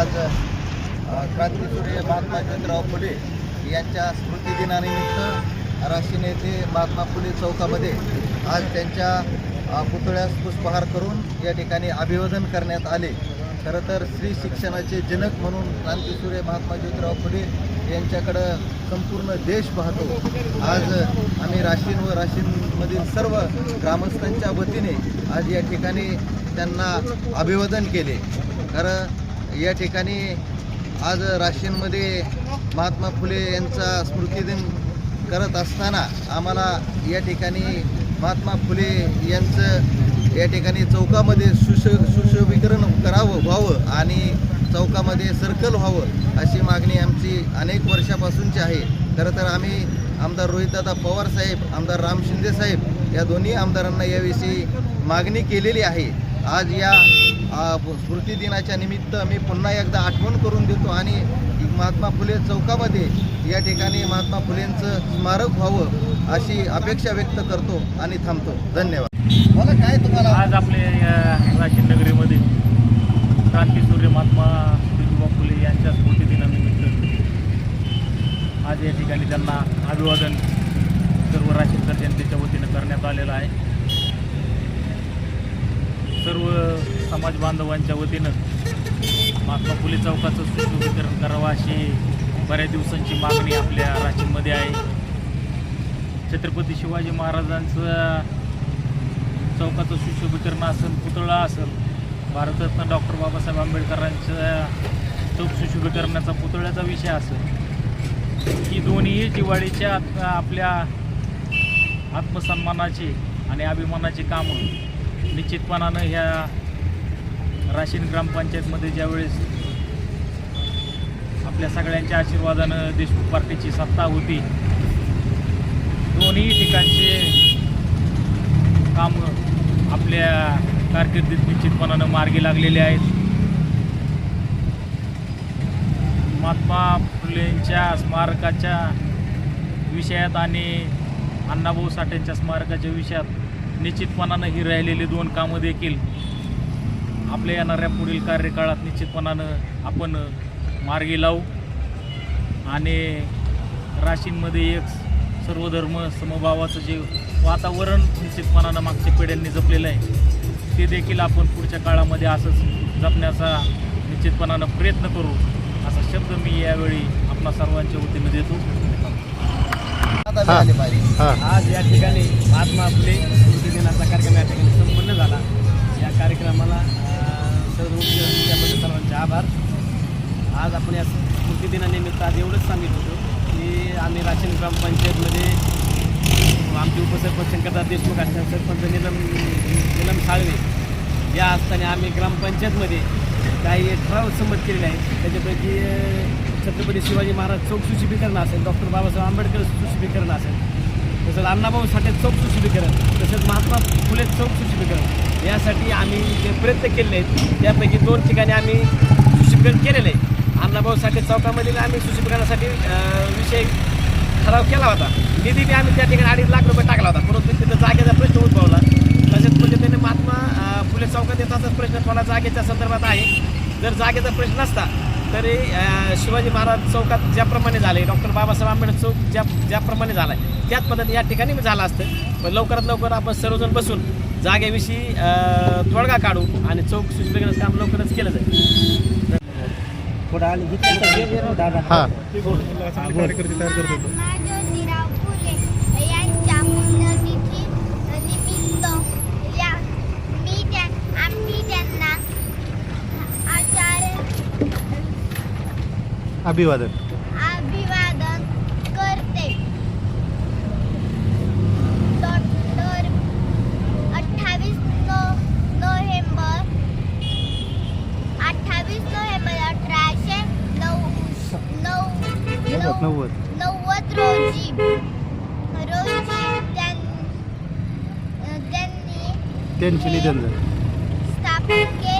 आज क्रांतीसूर्य महात्मा ज्योतिराव फुले यांच्या स्मृतिदिनानिमित्त राशीन येथे महात्मा फुले चौकामध्ये आज त्यांच्या पुतळ्यास पुष्पहार करून या ठिकाणी अभिवादन करण्यात आले. खरं तर स्त्री शिक्षणाचे जनक म्हणून क्रांतीसूर्य महात्मा ज्योतिराव फुले यांच्याकडं संपूर्ण देश पाहतो. आज आम्ही राशीन व राशीनमधील सर्व ग्रामस्थांच्या वतीने आज या ठिकाणी त्यांना अभिवादन केले. खरं या ठिकाणी आज राशीनमध्ये महात्मा फुले यांचा स्मृतिदिन करत असताना आम्हाला या ठिकाणी महात्मा फुले यांचं या ठिकाणी चौकामध्ये सुश सुशोभीकरण करावं व्हावं आणि चौकामध्ये सर्कल व्हावं अशी मागणी आमची अनेक वर्षापासूनची आहे. खरं तर आम्ही आमदार रोहितदादा पवार साहेब आमदार राम शिंदे साहेब या दोन्ही आमदारांना याविषयी मागणी केलेली आहे. आज या स्मृती दिनाच्या निमित्त मी पुन्हा एकदा आठवण करून देतो आणि महात्मा फुले चौकामध्ये या ठिकाणी महात्मा फुलेंचं स्मारक व्हावं अशी अपेक्षा व्यक्त करतो आणि थांबतो. धन्यवाद. मला काय तुम्हाला? आज आपले या राशीन नगरीमध्ये क्रांतीसूर्य महात्मा ज्योतिबा फुले यांच्या स्मृतिदिनानिमित्त आज या ठिकाणी त्यांना अभिवादन सर्व राशीनकर जनतेच्या वतीनं करण्यात आलेलं आहे. सर्व समाज बांधवांच्या वतीनं महात्मा फुले चौकाचं सुशोभीकरण करावं अशी बऱ्याच दिवसांची मागणी आपल्या राशीनमध्ये आहे. छत्रपती शिवाजी महाराजांचं चौकाचं सुशोभीकरण असेल पुतळा असेल भारतरत्न डॉक्टर बाबासाहेब आंबेडकरांचा चौक सुशोभीकरणाचा पुतळ्याचा विषय असेल ही दोन्ही दिवाळीच्या आपल्या आत्मसन्मानाची आणि अभिमानाची कामं निश्चितपणानं ह्या राशीन ग्रामपंचायतमध्ये ज्यावेळेस आपल्या सगळ्यांच्या आशीर्वादानं देशमुख पार्टीची सत्ता होती दोन्ही ठिकाणचे काम आपल्या कारकिर्दीत निश्चितपणानं मार्गी लागलेले आहेत. महात्मा फुलेंच्या स्मारकाच्या विषयात आणि अण्णाभाऊ साठेंच्या स्मारकाच्या विषयात निश्चितपणानं ही राहिलेली दोन कामं देखील आपल्या येणाऱ्या पुढील कार्यकाळात निश्चितपणानं आपण मार्गी लावू आणि राशींमध्ये एक सर्वधर्म समभावाचं जे वातावरण निश्चितपणानं मागच्या पिढ्यांनी जपलेलं आहे ते देखील आपण पुढच्या काळामध्ये असंच जपण्याचा निश्चितपणानं प्रयत्न करू. असा शब्द मी यावेळी आपणा सर्वांच्या वतीनं देतो. आज या ठिकाणी महात्मा फुले दिनाचा कार्यक्रम या ठिकाणी संपन्न झाला. या कार्यक्रमाला सर्व त्याबद्दल सर्वांचे आभार. आज आपण या स्मृती दिनानिमित्त आज एवढंच सांगितलं होतो की आम्ही राशन ग्रामपंचायतमध्ये आमचे उपसरपंच शंकरदास देशमुख असतात सरपंच निलम निलम साळवे या असताना आम्ही ग्रामपंचायतमध्ये काही ठराव संमत केलेले आहेत. त्याच्यापैकी छत्रपती शिवाजी महाराज चौक सुशुभीकरण असेल डॉक्टर बाबासाहेब आंबेडकर सुशुभीकरण असेल तसंच अण्णाभाऊ साठे चौक सुशोभीकरण तसंच महात्मा फुले चौक सुशोभीकरण. यासाठी आम्ही जे प्रयत्न केलेले आहेत त्यापैकी दोन ठिकाणी आम्ही सुशोभीकरण केलेलं आहे. अण्णाभाऊ साठे चौकामधील आम्ही सुशोभीकरणासाठी विषय ठराव केला होता. निधी बी आम्ही त्या ठिकाणी अडीच लाख रुपये टाकला होता. परंतु तिथं जागेचा प्रश्न उद्भवला. तसेच म्हणजे पद्धतीने महात्मा फुले चौकात येताचाच प्रश्न थोडा जागेच्या संदर्भात आहे? जर जागेचा प्रश्न नसता तरी शिवाजी महाराज चौकात ज्याप्रमाणे झाले डॉक्टर बाबासाहेब आंबेडकर चौक ज्या ज्याप्रमाणे झाला आहे त्याच पद्धतीने या ठिकाणी झालं असतं. पण लवकरात लवकर आपण सर्वजण बसून जागेविषयी तोडगा काढू आणि चौक सुशोभीकरणाचं काम लवकरच केलं जाईल. हां. महात्मा ज्योतिराव फुले यांच्या पुण्यतिथी निमित्त या मी त्या आम्ही त्यांना आचार्य अभिवादन. अभिवादन करते. डॉक्टर अठ्ठावीस नो नोव्हेंबर. अठ्ठावीस नोव्हेंबर अठराशे नऊ नऊ नव्वद नव्वद. नव्वद रोजी रोजी त्यां- त्यांनी त्यांचे निधन झालं. स्थापन केले.